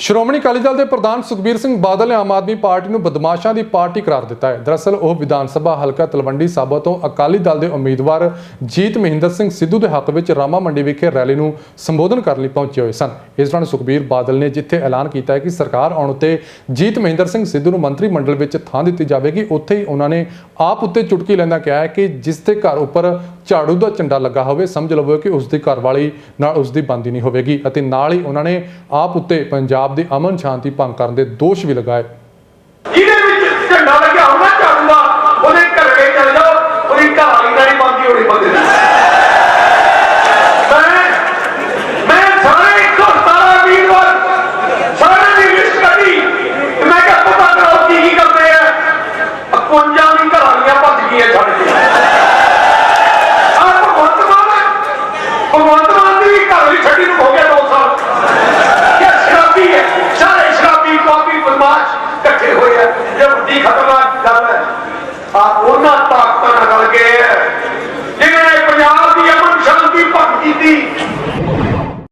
ਸ਼੍ਰੋਮਣੀ ਅਕਾਲੀ ਦਲ ਦੇ ਪ੍ਰਧਾਨ ਸੁਖਬੀਰ ਸਿੰਘ ਬਾਦਲ ਨੇ ਆਮ ਆਦਮੀ ਪਾਰਟੀ ਨੂੰ ਬਦਮਾਸ਼ਾਂ ਦੀ ਪਾਰਟੀ ਕਰਾਰ ਦਿੱਤਾ ਹੈ। ਦਰਅਸਲ, ਉਹ ਵਿਧਾਨ ਸਭਾ ਹਲਕਾ ਤਲਵੰਡੀ ਸਾਬਾ ਤੋਂ ਅਕਾਲੀ ਦਲ ਦੇ ਉਮੀਦਵਾਰ ਜੀਤ ਮਹਿੰਦਰ ਸਿੰਘ ਸਿੱਧੂ ਦੇ ਹੱਕ ਵਿੱਚ ਰਾਮਾ ਮੰਡੀ ਵਿਖੇ ਰੈਲੀ ਨੂੰ ਸੰਬੋਧਨ ਕਰਨ ਲਈ ਪਹੁੰਚੇ ਹੋਏ ਸਨ। ਇਸ ਦੌਰਾਨ ਸੁਖਬੀਰ ਬਾਦਲ ਨੇ ਜਿੱਥੇ ਐਲਾਨ ਕੀਤਾ ਹੈ ਕਿ ਸਰਕਾਰ ਆਉਣ ਉੱਤੇ ਜੀਤ ਮਹਿੰਦਰ ਸਿੰਘ ਸਿੱਧੂ ਨੂੰ ਮੰਤਰੀ ਮੰਡਲ ਵਿੱਚ ਥਾਂ ਦਿੱਤੀ ਜਾਵੇਗੀ, ਉੱਥੇ ਹੀ ਉਹਨਾਂ ਨੇ ਆਪ ਉੱਤੇ ਚੁਟਕੀ ਲੈਂਦਾ ਕਿਹਾ ਹੈ ਕਿ ਜਿਸ ਦੇ ਘਰ ਉੱਪਰ ਝਾੜੂ ਦਾ ਝੰਡਾ ਲੱਗਾ ਹੋਵੇ, ਸਮਝ ਲਵੋ ਕਿ ਉਸ ਦੀ ਘਰਵਾਲੀ ਨਾਲ ਉਸ ਦੀ ਬੰਦੀ ਨਹੀਂ ਹੋਵੇਗੀ ਅਤੇ ਨਾਲ ਹੀ ਉਹਨਾਂ ਨੇ ਆਪ ਉੱਤੇ ਪੰਜਾਬ ਦੀ ਅਮਨ ਸ਼ਾਂਤੀ ਭੰਗ ਕਰਨ ਦੇ ਦੋਸ਼ ਵੀ ਲਗਾਏ। ਜਿਹਦੇ ਵਿੱਚ ਝੰਡਾ ਲੱਗਿਆ ਹੋਣਾ ਝਾੜੂਗਾ ਉਹਦੇ ਘਰੇ ਚਲੇ ਜਾਓ, ਉਹਦੀ ਘਰ ਵਾਲੀ ਨਾਲ ਹੀ ਬੰਦੀ ਹੋਣੀ ਬੰਦੇ ਦੀ ਮੈਂ ਮੈਂ ਸਾਰੇ 117 ਵੀਰਵਾਰ ਸਾਰੇ ਦੀ ਲਿਸਟ ਕੱਢੀ। ਤੇ ਮੈਂ ਕਿਹਾ, ਪਤਾ ਕਰੋ ਕੀ ਕੀ ਕਰਦੇ ਆ। 51 ਦੀ ਘਰ ਭੱਜ ਗਈਆਂ ਛੱਡ ਕੇ ਆਹ ਭਗਵੰਤ ਮਾਨ ਭਗਵੰਤ ਮਾਨ ਦੀ ਵੀ ਘਰ ਵਾਲੀ ਛੱਡੀ ਨੂੰ ਹੋ ਗਿਆ 2 ਸਾਲ ਕਿ ਸ਼ਰਾਬੀ ਹੈ ਸਾਰੇ ਸ਼ਰਾਬੀ ਕਾਪੀ ਇਕੱਠੇ ਹੋਏ ਆ ਇਹ ਵੱਡੀ ਖਤਰਨਾਕ ਗੱਲ ਹੈ। ਆ ਉਹਨਾਂ ਤਾਕਤਾਂ ਨਾਲ ਰਲ ਕੇ